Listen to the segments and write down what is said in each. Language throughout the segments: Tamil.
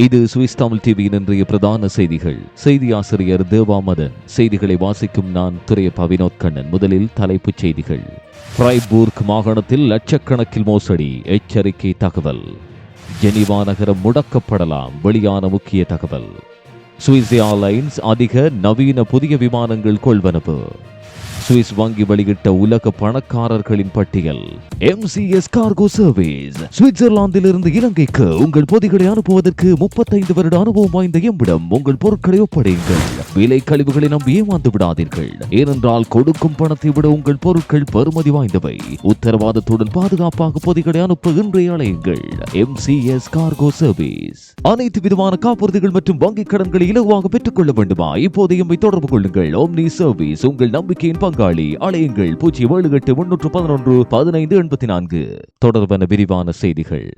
இது சுவிஸ் தமிழ் டிவியின் இன்றைய பிரதான செய்திகள். செய்தி ஆசிரியர் தேவாமதன் செய்திகளை வாசிக்கும் நான் துரையப்பா வினோத் கண்ணன். முதலில் தலைப்புச் செய்திகள். ஃப்ரைபூர்க் மாகாணத்தில் லட்சக்கணக்கில் மோசடி. எச்சரிக்கை தகவல். ஜெனிவா நகரம் முடக்கப்படலாம். வெளியான முக்கிய தகவல். சுவிஸ் ஏர்லைன்ஸ் அதிக நவீன புதிய விமானங்கள் கொள்வனவு. சுவிஸ் வங்கி வெளியிட்ட உலக பணக்காரர்களின் பட்டியல். எம்சிஎஸ் கார்கோ சர்வீஸ் சுவிட்சர்லாந்திலிருந்து இலங்கைக்கு உங்கள் பொதிகளை அனுப்புவதற்கு முப்பத்தைந்து வருட அனுபவம் வாய்ந்த எம்மிடம் உங்கள் பொருட்களை ஒப்படையுங்கள். விலை கழிவுகளை நம்பி ஏமாந்து விடாதீர்கள். ஏனென்றால் கொடுக்கும் பணத்தை விட உங்கள் பொருட்கள் பெறுமதி வாய்ந்தவை. உத்தரவாதத்துடன் பாதுகாப்பாக பொதிகளை அனுப்ப இன்றைய சி எம்சிஎஸ் கார்கோ சர்வீஸ் அனைத்து விதமான காப்புறுதிகள் மற்றும் வங்கிக் கடன்களை இலகுவாக பெற்றுக் கொள்ள வேண்டுமா? இப்போது எம்மை தொடர்பு கொள்ளுங்கள். ஓம்னி சர்வீஸ் உங்கள் நம்பிக்கையின் பங்காளி அலையுங்கள். பூஜ்ஜியம் ஏழு எட்டு முன்னூற்று பதினொன்று பதினைந்து எண்பத்தி நான்கு தொடர்பான விரிவான செய்திகள்.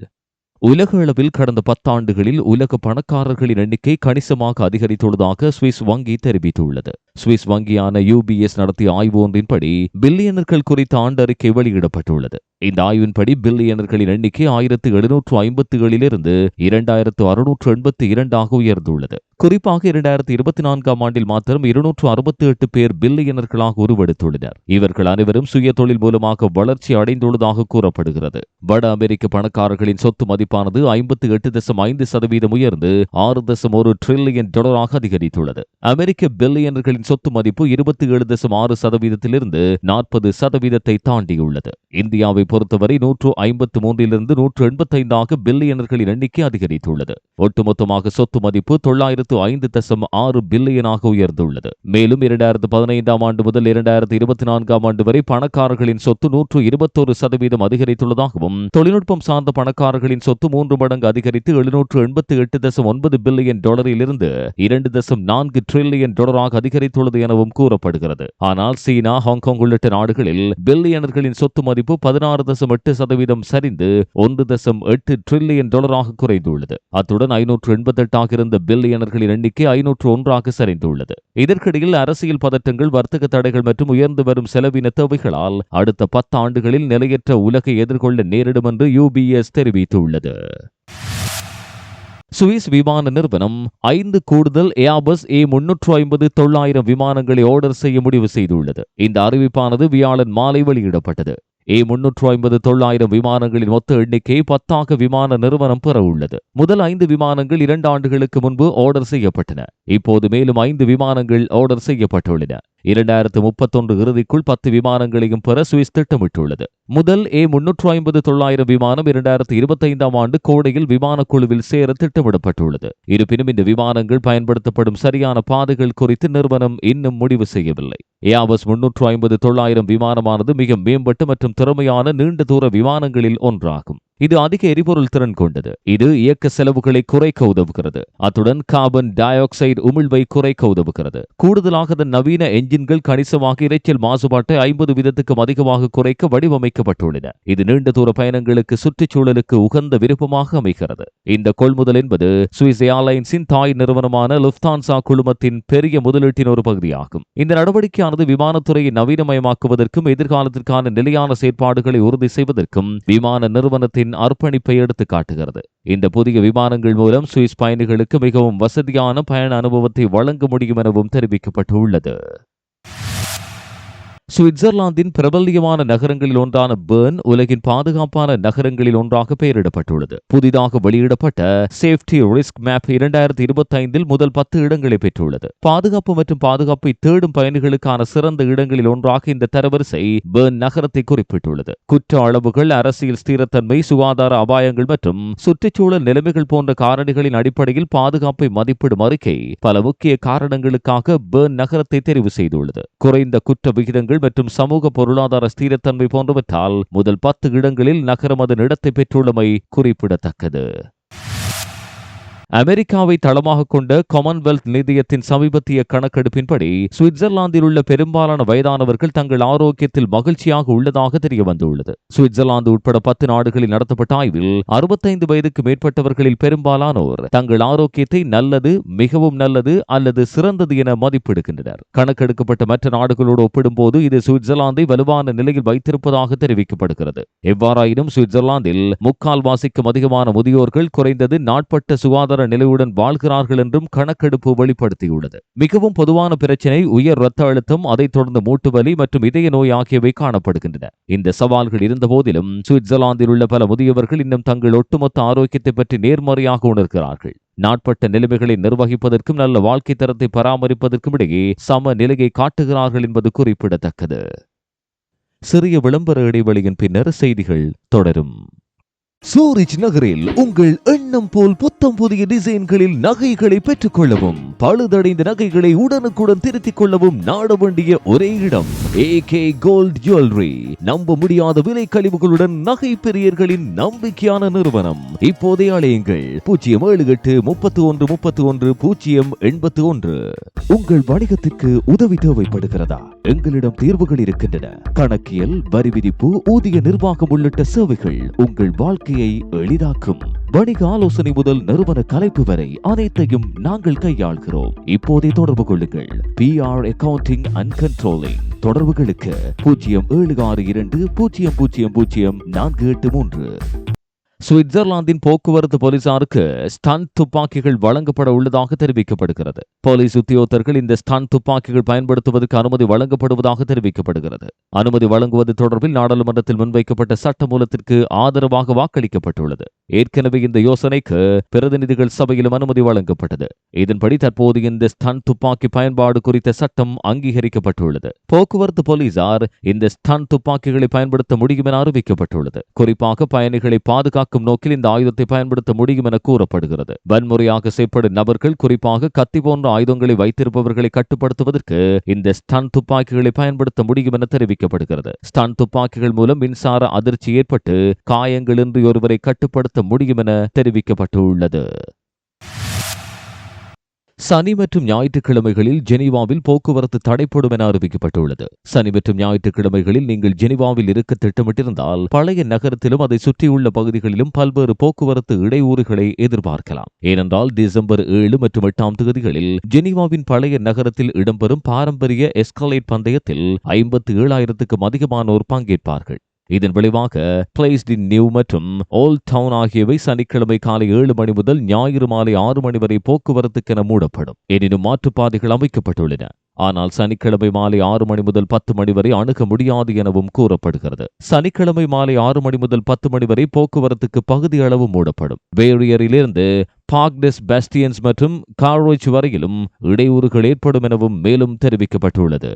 உலக அளவில் கடந்த பத்தாண்டுகளில் உலக பணக்காரர்களின் எண்ணிக்கை கணிசமாக அதிகரித்துள்ளதாக சுவிஸ் வங்கி தெரிவித்துள்ளது. சுவிஸ் வங்கியான யூபிஎஸ் நடத்திய ஆய்வு ஒன்றின்படி பில்லியனர்கள் குறித்த ஆண்டறிக்கை வெளியிடப்பட்டுள்ளது. இந்த ஆய்வின்படி பில்லியனர்களின் எண்ணிக்கை ஆயிரத்து எழுநூற்று ஐம்பத்தி ஏழிலிருந்து இரண்டாயிரத்து அறுநூற்று எண்பத்தி இரண்டாக உயர்ந்துள்ளது. குறிப்பாக இரண்டாயிரத்தி இருபத்தி நான்காம் ஆண்டில் மாத்திரம் இருநூற்று அறுபத்தி எட்டு பேர் பில்லியனர்களாக உருவெடுத்துள்ளனர். இவர்கள் அனைவரும் சுய தொழில் மூலமாக வளர்ச்சி அடைந்துள்ளதாக கூறப்படுகிறது. வட அமெரிக்க பணக்காரர்களின் சொத்து மதிப்பானது ஐம்பத்தி எட்டு தசம் ஐந்து சதவீதம் உயர்ந்து ஆறு தசம் ஒரு டிரில்லியன் டாலராக அதிகரித்துள்ளது. அமெரிக்க பில்லியனர்களின் சொத்து மதிப்பு இருபத்தி ஏழு தசம் ஆறு சதவீதத்திலிருந்து நாற்பது சதவீதத்தை தாண்டியுள்ளது. இந்தியாவை பொறுத்தவரை நூற்று ஐம்பத்து மூன்றிலிருந்து நூற்று எண்பத்தைந்தாக பில்லியனர்களின் எண்ணிக்கை அதிகரித்துள்ளது. ஒட்டுமொத்தமாக சொத்து மதிப்பு தொள்ளாயிரத்து ஐந்து தசம் ஆறு பில்லியனாக உயர்ந்துள்ளது. மேலும் இரண்டாயிரத்து பதினைந்தாம் ஆண்டு முதல் இரண்டாயிரத்து இருபத்தி நான்காம் ஆண்டு வரை பணக்காரர்களின் சொத்து நூற்று இருபத்தோரு சதவீதம் அதிகரித்துள்ளதாகவும் தொழில்நுட்பம் சார்ந்த பணக்காரர்களின் சொத்து மூன்று மடங்கு அதிகரித்து எழுநூற்று எண்பத்தி எட்டு தசம் ஒன்பது பில்லியன் டாலரிலிருந்து இரண்டு தசம் நான்கு டிரில்லியன் டாலராக அதிகரித்துள்ளது எனவும் கூறப்படுகிறது. ஆனால் சீனா ஹாங்காங் உள்ளிட்ட நாடுகளில் பில்லியனர்களின் சொத்து மதிப்பு பதினாறு தசம் எட்டு சதவீதம் சரிந்து ஒன்று தசம் எட்டு டிரில்லியன் டாலராக குறைந்துள்ளது. அத்துடன் ஐநூற்று எண்பத்தெட்டாக இருந்த பில்லியனர்களின் எண்ணிக்கை ஐநூற்று ஒன்றாக சரிந்துள்ளது. இதற்கிடையில் அரசியல் பதட்டங்கள் வர்த்தக தடைகள் மற்றும் உயர்ந்து வரும் செலவின தேவைகளால் அடுத்த பத்து ஆண்டுகளில் நிலையற்ற உலகை எதிர்கொள்ள நேரிடும் என்று யூபிஎஸ் தெரிவித்துள்ளது. சுவிஸ் விமான நிறுவனம் ஐந்து கூடுதல் ஏபஸ் ஏ முன்னூற்று ஐம்பது தொள்ளாயிரம் விமானங்களை ஆர்டர் செய்ய முடிவு செய்துள்ளது. இந்த அறிவிப்பானது வியாழன் மாலை வெளியிடப்பட்டது. ஏ முன்னூற்று ஐம்பது தொள்ளாயிரம் விமானங்களின் மொத்த எண்ணிக்கை பத்தாக விமான நிறுவனம் பெற உள்ளது. முதல் ஐந்து விமானங்கள் இரண்டு ஆண்டுகளுக்கு முன்பு ஆர்டர் செய்யப்பட்டன. இப்போது மேலும் ஐந்து விமானங்கள் ஆர்டர் செய்யப்பட்டுள்ளன. இரண்டாயிரத்து முப்பத்தொன்று இறுதிக்குள் பத்து விமானங்களையும் பெற சுவிஸ் திட்டமிட்டுள்ளது. முதல் ஏ முன்னூற்று ஐம்பது தொள்ளாயிரம் விமானம் இரண்டாயிரத்து இருபத்தைந்தாம் ஆண்டு கோடையில் விமான குழுவில் சேர திட்டமிடப்பட்டுள்ளது. இருப்பினும் இந்த விமானங்கள் பயன்படுத்தப்படும் சரியான பாதைகள் குறித்து நிறுவனம் இன்னும் முடிவு செய்யவில்லை. ஏஆபஸ் முன்னூற்று ஐம்பது தொள்ளாயிரம் விமானமானது மிக மேம்பட்ட மற்றும் திறமையான நீண்ட தூர விமானங்களில் ஒன்றாகும். இது அதிக எரிபொருள் திறன் கொண்டது. இது இயக்க செலவுகளை குறைக்க உதவுகிறது. அத்துடன் கார்பன் டை ஆக்சைடு உமிழ்வை குறைக்க உதவுகிறது. கூடுதலாக அதன் நவீன என்ஜின்கள் கணிசமாக இரைச்சல் மாசுபாட்டை ஐம்பது வீதத்துக்கும் அதிகமாக குறைக்க வடிவமைக்கப்பட்டுள்ளன. இது நீண்ட தூர பயணங்களுக்கு சுற்றுச்சூழலுக்கு உகந்த விருப்பமாக அமைகிறது. இந்த கொள்முதல் என்பது சுவிஸ் ஏர்லைன்ஸின் தாய் நிறுவனமான லுப்தான்சா குழுமத்தின் பெரிய முதலீட்டின் ஒரு பகுதியாகும். இந்த நடவடிக்கையானது விமானத்துறையை நவீனமயமாக்குவதற்கும் எதிர்காலத்திற்கான நிலையான செயற்பாடுகளை உறுதி செய்வதற்கும் விமான நிறுவனத்தின் அர்ப்பணிப்பை எடுத்து காட்டுகிறது. இந்த புதிய விமானங்கள் மூலம் சுவிஸ் பயணிகளுக்கு மிகவும் வசதியான பயண அனுபவத்தை வழங்க முடியும் எனவும் தெரிவிக்கப்பட்டுள்ளது. சுவிட்சர்லாந்தின் பிரபல்யமான நகரங்களில் ஒன்றான பேர்ன் உலகின் பாதுகாப்பான நகரங்களில் ஒன்றாக பெயரிடப்பட்டுள்ளது. புதிதாக வெளியிடப்பட்ட சேஃப்டி ரிஸ்க் மேப் இரண்டாயிரத்தி இருபத்தி ஐந்தில் முதல் பத்து இடங்களை பெற்றுள்ளது. பாதுகாப்பு மற்றும் பாதுகாப்பை தேடும் பயணிகளுக்கான சிறந்த இடங்களில் ஒன்றாக இந்த தரவரிசை பேர்ன் நகரத்தை குறிப்பிட்டுள்ளது. குற்ற அளவுகள் அரசியல் ஸ்திரத்தன்மை சுகாதார அபாயங்கள் மற்றும் சுற்றுச்சூழல் நிலைமைகள் போன்ற காரணிகளின் அடிப்படையில் பாதுகாப்பை மதிப்பிடும் அறிக்கை பல முக்கிய காரணங்களுக்காக பேர்ன் நகரத்தை தெரிவு செய்துள்ளது. குறைந்த குற்ற விகிதங்கள் மற்றும் சமூக பொருளாதார ஸ்திரத்தன்மை போன்றவற்றால் முதல் பத்து இடங்களில் நகரம் அதன் இடத்தை பெற்றுள்ளமை குறிப்பிடத்தக்கது. அமெரிக்காவை தளமாக கொண்ட காமன்வெல்த் நிதியத்தின் சமீபத்திய கணக்கெடுப்பின்படி சுவிட்சர்லாந்தில் உள்ள பெரும்பாலான வயதானவர்கள் தங்கள் ஆரோக்கியத்தில் மகிழ்ச்சியாக உள்ளதாக தெரிய வந்துள்ளது சுவிட்சர்லாந்து உட்பட பத்து நாடுகளில் நடத்தப்பட்ட ஆய்வில் அறுபத்தைந்து வயதுக்கு மேற்பட்டவர்களில் பெரும்பாலானோர் தங்கள் ஆரோக்கியத்தை நல்லது மிகவும் நல்லது அல்லது சிறந்தது என மதிப்பிடுகின்றனர். கணக்கெடுக்கப்பட்ட மற்ற நாடுகளோடு ஒப்பிடும்போது இது சுவிட்சர்லாந்தை வலுவான நிலையில் வைத்திருப்பதாக தெரிவிக்கப்படுகிறது. எவ்வாறாயினும் சுவிட்சர்லாந்தில் முக்கால் வாசிக்கும் அதிகமான முதியோர்கள் குறைந்தது நாட்பட்ட சுகாதார சுகாதார நிலையுடன் வாழ்கிறார்கள் என்றும் கணக்கெடுப்பு வெளிப்படுத்தியுள்ளது. மிகவும் பொதுவான பிரச்சினை உயர் இரத்த அழுத்தம் அதைத் தொடர்ந்து மூட்டுவலி மற்றும் இதய நோய் ஆகியவை காணப்படுகின்றன. இந்த சவால்கள் இருந்தபோதிலும் சுவிட்சர்லாந்தில் உள்ள பல முதியவர்கள் இன்னும் தங்கள் ஒட்டுமொத்த ஆரோக்கியத்தை பற்றி நேர்மறையாக உணர்கிறார்கள். நாட்பட்ட நிலைமைகளை நிர்வகிப்பதற்கும் நல்ல வாழ்க்கை தரத்தை பராமரிப்பதற்கும் இடையே சம நிலையை காட்டுகிறார்கள் என்பது குறிப்பிடத்தக்கது. சிறிய விளம்பர இடைவெளியின் பின்னர் செய்திகள் தொடரும். சூரிச் நகரில் உங்கள் எண்ணம் போல் புத்தம் புதிய டிசைன்களில் நகைகளை பெற்றுக் கொள்ளவும் பழுதடைந்த நகைகளை உடனுக்குடன் திருத்திக் கொள்ளவும் நாட வேண்டிய ஒரே இடம் ஏ கே கோல்ட் ஜுவல்லரி நம்ப முடியாத விலை கழிவுகளுடன் நகை பெரியர்களின் நம்பிக்கையான நிறுவனம். இப்போதே அழையுங்கள் பூஜ்ஜியம் ஏழு எட்டு முப்பத்தி ஒன்று முப்பத்தி ஒன்று பூஜ்ஜியம் எண்பத்தி ஒன்று உங்கள் வணிகத்திற்கு உதவி தேவைப்படுகிறதா? எங்களிடம் தீர்வுகள் இருக்கின்றன. கணக்கியல் வரி விதிப்பு ஊதிய நிர்வாகம் உள்ளிட்ட சேவைகள் உங்கள் வாழ்க்கையை எளிதாக்கும். வணிக ஆலோசனை முதல் நிறுவன கலைப்பு வரை அனைத்தையும் நாங்கள் கையாள்கிறோம். இப்போதே தொடர்பு கொள்ளுங்கள். P R accounting and controlling தொடர்புகளுக்கு பூஜ்ஜியம் ஏழு ஆறு இரண்டு பூஜ்ஜியம் பூஜ்ஜியம் பூஜ்ஜியம் நான்கு எட்டு மூன்று. சுவிட்சர்லாந்தின் போக்குவரத்து போலீசாருக்கு ஸ்டன் துப்பாக்கிகள் வழங்கப்பட உள்ளதாக தெரிவிக்கப்படுகிறது. போலீஸ் உத்தியோகத்தர்கள் இந்த ஸ்டன் துப்பாக்கிகள் பயன்படுத்துவதற்கு அனுமதி வழங்கப்படுவதாக தெரிவிக்கப்படுகிறது. அனுமதி வழங்குவது தொடர்பில் நாடாளுமன்றத்தில் முன்வைக்கப்பட்ட சட்ட மூலத்திற்கு ஆதரவாக வாக்களிக்கப்பட்டுள்ளது. ஏற்கனவே இந்த யோசனைக்கு பிரதிநிதிகள் சபையிலும் அனுமதி வழங்கப்பட்டது. இதன்படி தற்போது இந்த ஸ்டன் துப்பாக்கி பயன்பாடு குறித்த சட்டம் அங்கீகரிக்கப்பட்டுள்ளது. போக்குவரத்து போலீசார் இந்த ஸ்டன் துப்பாக்கிகளை பயன்படுத்த முடியும் என அறிவிக்கப்பட்டுள்ளது. குறிப்பாக பயணிகளை பாதுகாக்க தாக்கும் நோக்கில் இந்த ஆயுதத்தை பயன்படுத்த முடியும் என கூறப்படுகிறது. வன்முறையாக செய்யப்படும் நபர்கள் குறிப்பாக கத்தி போன்ற ஆயுதங்களை வைத்திருப்பவர்களை கட்டுப்படுத்துவதற்கு இந்த ஸ்டன் துப்பாக்கிகளை பயன்படுத்த முடியும் என தெரிவிக்கப்படுகிறது. ஸ்டன் துப்பாக்கிகள் மூலம் மின்சார அதிர்ச்சி ஏற்பட்டு காயங்களின்றி ஒருவரை கட்டுப்படுத்த முடியும் என தெரிவிக்கப்பட்டுள்ளது. சனி மற்றும் ஞாயிற்றுக்கிழமைகளில் ஜெனீவாவில் போக்குவரத்து தடைப்படும் என அறிவிக்கப்பட்டுள்ளது. சனி மற்றும் ஞாயிற்றுக்கிழமைகளில் நீங்கள் ஜெனீவாவில் இருக்க திட்டமிட்டிருந்தால் பழைய நகரத்திலும் அதை சுற்றியுள்ள பகுதிகளிலும் பல்வேறு போக்குவரத்து இடையூறுகளை எதிர்பார்க்கலாம். ஏனென்றால் டிசம்பர் ஏழு மற்றும் எட்டாம் தேதிகளில் ஜெனீவாவின் பழைய நகரத்தில் இடம்பெறும் பாரம்பரிய எஸ்கலேட் பந்தயத்தில் ஐம்பத்தி ஏழாயிரத்துக்கும் அதிகமானோர் பங்கேற்பார்கள். இதன் விளைவாக பிளேஸ்ட் இன் நியூ மற்றும் ஓல்ட் டவுன் ஆகியவை சனிக்கிழமை காலை ஏழு மணி முதல் ஞாயிறு மாலை ஆறு மணி வரை போக்குவரத்துக்கென மூடப்படும். எனினும் மாற்றுப்பாதைகள் அமைக்கப்பட்டுள்ளன. ஆனால் சனிக்கிழமை மாலை ஆறு மணி முதல் பத்து மணி வரை அணுக முடியாது எனவும் கூறப்படுகிறது. சனிக்கிழமை மாலை ஆறு மணி முதல் பத்து மணி வரை போக்குவரத்துக்கு பகுதி அளவு மூடப்படும். வேரியரிலிருந்து பாக்டெஸ் பெஸ்டியன்ஸ் மற்றும் கார்ரோச் வரையிலும் இடையூறுகள் ஏற்படும் எனவும் மேலும் தெரிவிக்கப்பட்டுள்ளது.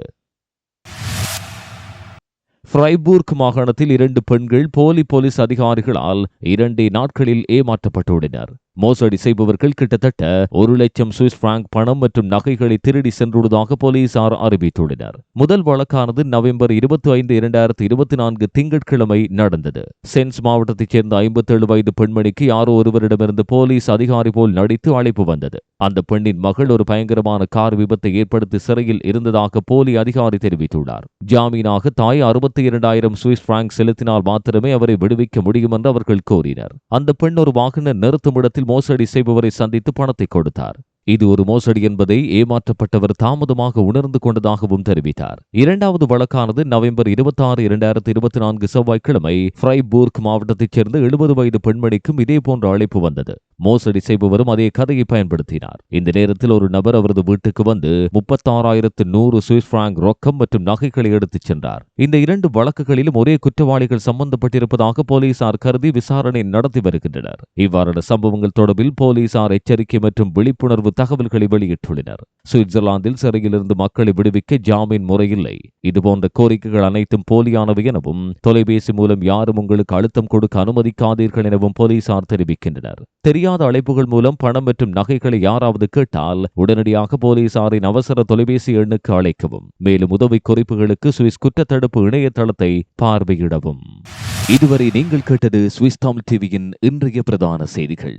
ஃப்ரைபூர்க் மாகாணத்தில் இரண்டு பெண்கள் போலி போலீஸ் அதிகாரிகளால் இரண்டே நாட்களில் ஏமாற்றப்பட்டுள்ளனர். மோசடி செய்பவர்கள் கிட்டத்தட்ட ஒரு லட்சம் சுவிஸ் பிராங்க் பணம் மற்றும் நகைகளை திருடி சென்றுள்ளதாக போலீசார் அறிவித்துள்ளனர். முதல் வழக்கானது நவம்பர் இருபத்தி ஐந்து இரண்டாயிரத்தி இருபத்தி நான்கு திங்கட்கிழமை நடந்தது. சென்ஸ் மாவட்டத்தைச் சேர்ந்த ஐம்பத்தி ஏழு வயது பெண்மணிக்கு யாரோ ஒருவரிடமிருந்து போலீஸ் அதிகாரி போல் நடித்து அழைப்பு வந்தது. அந்த பெண்ணின் மகள் ஒரு பயங்கரமான கார் விபத்தை ஏற்படுத்தி சிறையில் இருந்ததாக போலி அதிகாரி தெரிவித்துள்ளார். ஜாமீனாக தாய் அறுபத்தி இரண்டாயிரம் சுவிஸ் பிராங்க் செலுத்தினால் மாத்திரமே அவரை விடுவிக்க முடியும் என்று அவர்கள் கோரினர் அந்த பெண் ஒரு வாகன நிறுத்துமிடத்தில் மோசடி செய்பவரை சந்தித்து பணத்தை கொடுத்தார். இது ஒரு மோசடி என்பதை ஏமாற்றப்பட்டவர் தாமதமாக உணர்ந்து கொண்டதாகவும் தெரிவித்தார். இரண்டாவது வழக்கானது நவம்பர் இருபத்தி ஆறு இரண்டாயிரத்தி இருபத்தி நான்கு செவ்வாய்க்கிழமை ஃப்ரைபூர்க் மாவட்டத்தைச் சேர்ந்த எழுபது வயது பெண்மணிக்கும் இதேபோன்ற அழைப்பு வந்தது. மோசடி செய்பவரும் அதே கதையை பயன்படுத்தினார். இந்த நேரத்தில் ஒரு நபர் அவரது வீட்டுக்கு வந்து முப்பத்தாறாயிரத்து நூறு சுவிஸ் பிராங்க் ரொக்கம் மற்றும் நகைகளை எடுத்துச் சென்றார். இந்த இரண்டு வழக்குகளிலும் ஒரே குற்றவாளிகள் சம்பந்தப்பட்டிருப்பதாக போலீசார் கருதி விசாரணை நடத்தி வருகின்றனர். இவ்வாறான சம்பவங்கள் தொடர்பில் போலீசார் எச்சரிக்கை மற்றும் விழிப்புணர்வு தகவல்களை வெளியிட்டுள்ளனர். சுவிட்சர்லாந்தில் சிறையிலிருந்து மக்களை விடுவிக்க ஜாமீன் முறையில்லை. இதுபோன்ற கோரிக்கைகள் அனைத்தும் போலியானவை எனவும் தொலைபேசி மூலம் யாரும் உங்களுக்கு அழுத்தம் கொடுக்க அனுமதிக்காதீர்கள் எனவும் போலீசார் தெரிவிக்கின்றனர். தெரியாத அழைப்புகள் மூலம் பணம் மற்றும் நகைகளை யாராவது கேட்டால் உடனடியாக போலீசாரின் அவசர தொலைபேசி எண்ணுக்கு அழைக்கவும். மேலும் உதவி குறிப்புகளுக்கு சுவிஸ் குற்றத்தடுப்பு இணையதளத்தை பார்வையிடவும். இதுவரை நீங்கள் கேட்டது சுவிஸ் தமிழ் டிவியின் இன்றைய பிரதான செய்திகள்.